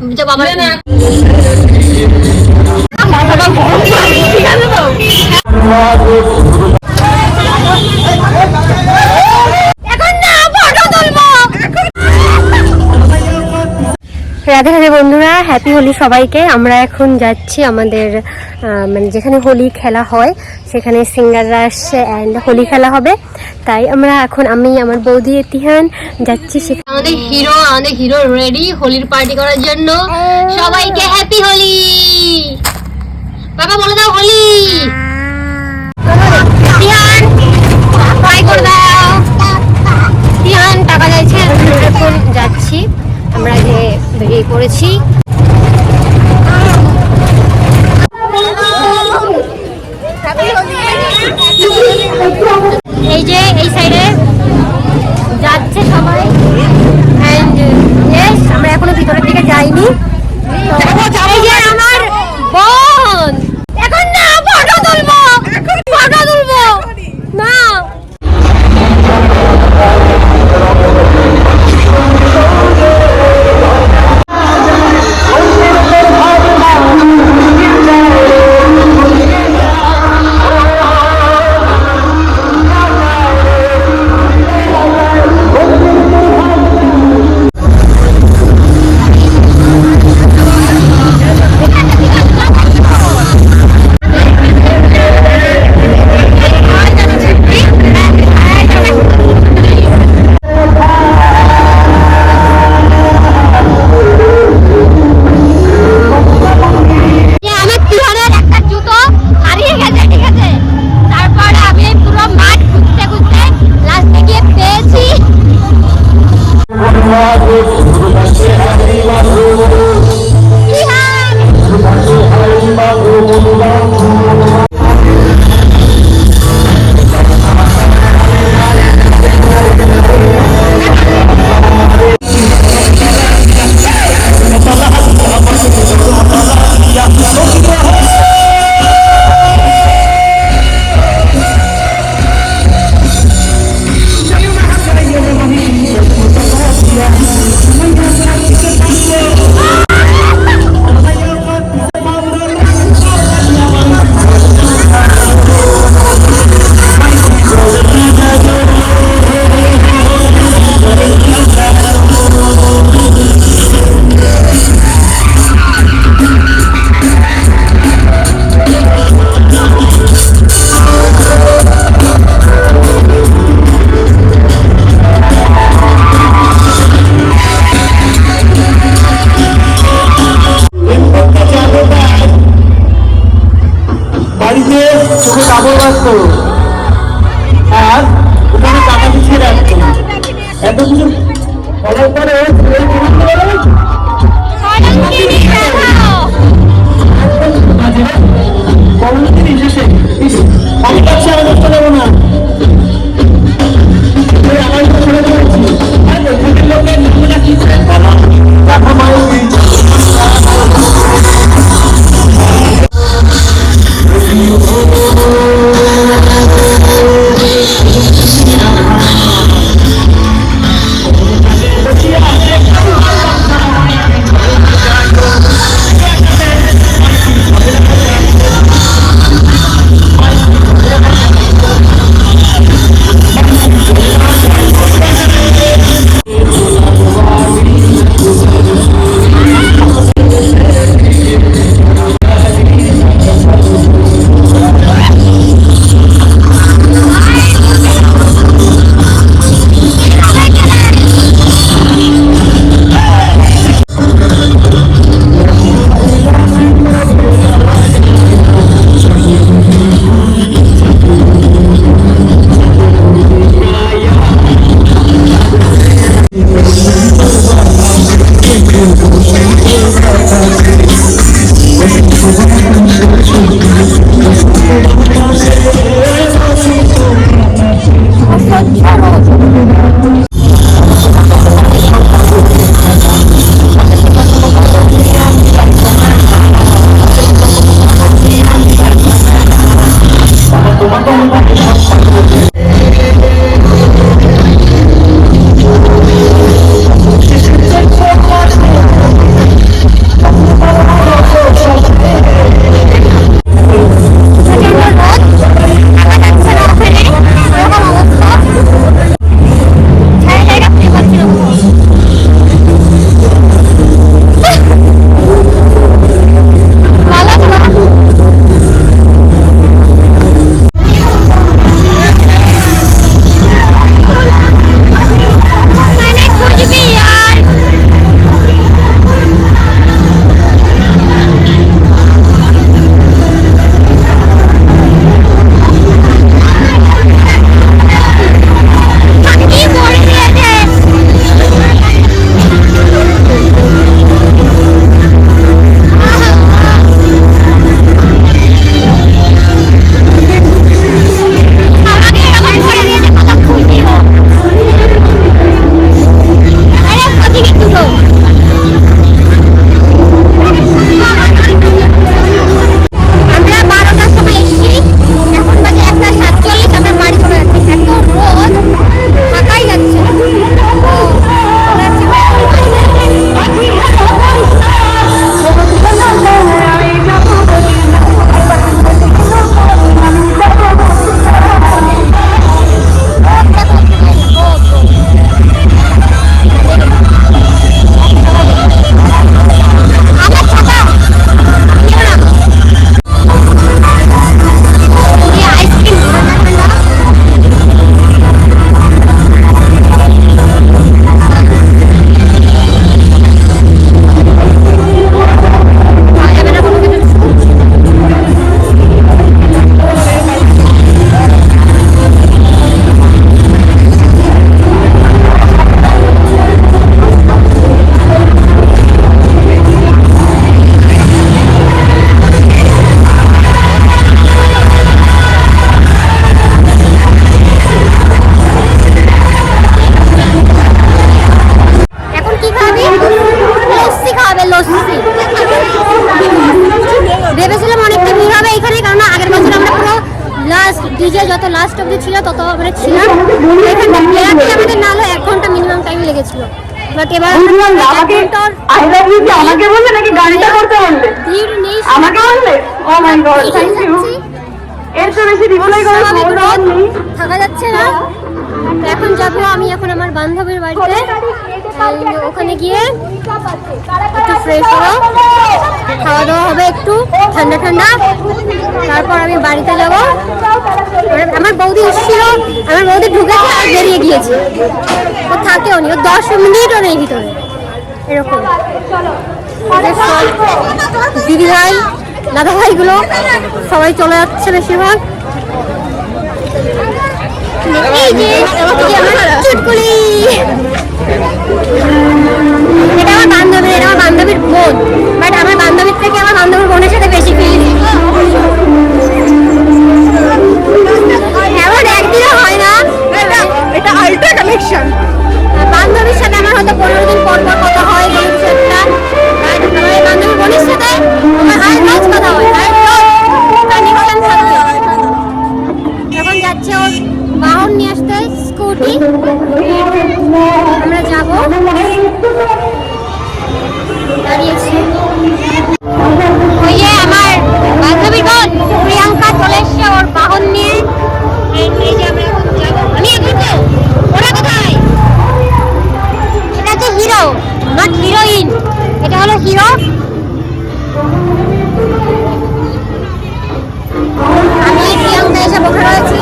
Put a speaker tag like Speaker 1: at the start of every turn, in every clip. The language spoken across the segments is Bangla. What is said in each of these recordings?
Speaker 1: যা বাবা এখন রাধে রাধে বন্ধুরা হ্যাপি হোলি সবাইকে। আমরা এখন যাচ্ছি আমাদের মানে যেখানে হোলি খেলা হয়, সেখানে সিঙ্গাররা আসছে অ্যান্ড হোলি খেলা হবে। তাই আমরা এখন, আমি, আমার বৌদি তিহান যাচ্ছি সেখানে। আমাদের হিরো আমাদের হিরো রেডি হোলির পার্টি করার জন্য। সবাইকে হ্যাপি হোলি বাবা, বলে দাও হোলি! টাকা এখন যাচ্ছি। আমরা যে বেরিয়ে পড়েছি আর ওখানে টাকা পিছিয়ে রাখতো এত কিছু বলার পরে আমি কাছে আর কষ্ট নেব না।
Speaker 2: আমার ছোট ভেবেছিলাম অনেকটা ভিড় হবে এখানে কারণ আগের বছর আমরা
Speaker 1: পুরো লাস্ট
Speaker 2: ডিজে যত লাস্ট অব্দি ছিল তত আমরা ছিলাম। আমাদের না হলো এক
Speaker 1: ঘণ্টা
Speaker 2: মিনিমাম
Speaker 1: টাইম
Speaker 2: লেগেছিল। মানে
Speaker 1: থাকা যাচ্ছে না। এখন আমি এখন আমার বান্ধবীর বাড়িতে। ওখানে গিয়ে একটু ফ্রেশ হব খাওয়া দাওয়া হবে একটু ঠান্ডা ঠান্ডা। তারপর আমি বাড়িতে যাব। আমার বৌদি এসেছিল আমার বৌদি ঢুকেছে আর বেরিয়ে গিয়েছে। ও থাকেও নি ও দশ মিনিটও নেই ভিতরে। এরকম। দিদি ভাই দাদা ভাইগুলো সবাই চলে যাচ্ছে বেশিরভাগ। এটা আমার বান্ধবী, এটা আমার বান্ধবীর বোন। বাট আমার বান্ধবীর থেকে আমার বান্ধবীর বোনের সাথে বেশি স্কুটি আমরা যাব। প্রিয়াঙ্কা চলে এসছে ওর এখন আমি এটা হচ্ছে হিরো নট হিরোইন এটা হলো হিরো। আমি প্রিয়াঙ্কা এসে বসে রয়েছি।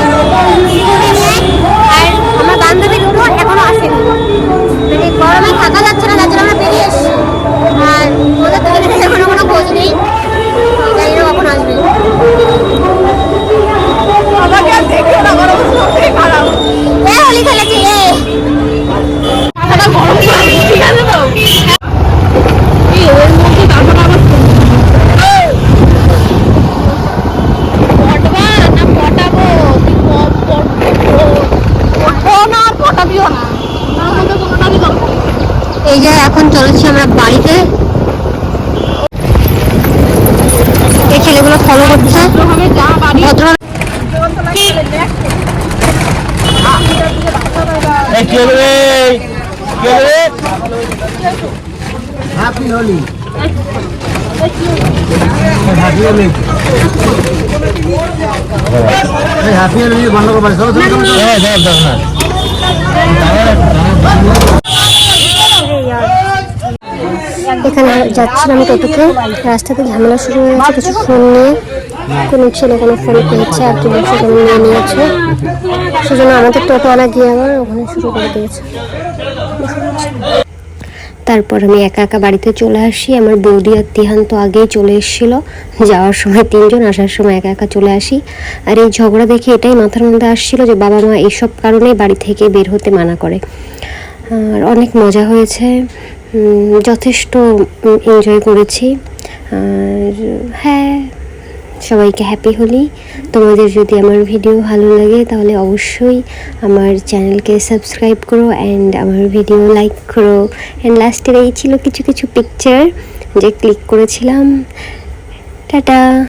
Speaker 2: এই
Speaker 1: যে এখন চলেছি আমরা বাড়িতে। এই ছেলেগুলো ফলো করছে?
Speaker 3: Happy Holi happy Holi happy Holi বন্ধ করে হ্যাঁ দেখ দেখ না
Speaker 1: এখানে যাচ্ছিলাম টোটোতে রাস্তাতে ঝামেলা শুরু হয়ে গেছে, কিছু ফোন নিয়ে। কোনো ছেলে কোনো ফোন পেয়েছে, আর কি বলছে কোনো নিয়ে নিয়েছে। সেজন্য আমাদের টোটোওয়ালা গিয়ে আবার ওখানে শুরু করে দিয়েছে। তারপর আমি একা একা বাড়িতে চলে আসি। আমার বৌদি আর তিহান তো আগেই চলে এসেছিল। যাওয়ার সময় তিনজন, আসার সময় একা একা চলে আসি। আর এই ঝগড়া দেখে এটাই মাথার মধ্যে আসছিল যে বাবা মা এইসব কারণেই বাড়ি থেকে বের হতে মানা করে। আর অনেক মজা হয়েছে। যথেষ্ট এনজয় করেছি। আর হ্যাঁ সবাইকে হ্যাপি হলি। তোমাদের যদি আমার ভিডিও ভালো লাগে, তাহলে অবশ্যই আমার চ্যানেলকে সাবস্ক্রাইব করো অ্যান্ড আমার ভিডিও লাইক করো। অ্যান্ড লাস্টের এই ছিল কিছু কিছু পিকচার যে ক্লিক করেছিলাম। টাটা!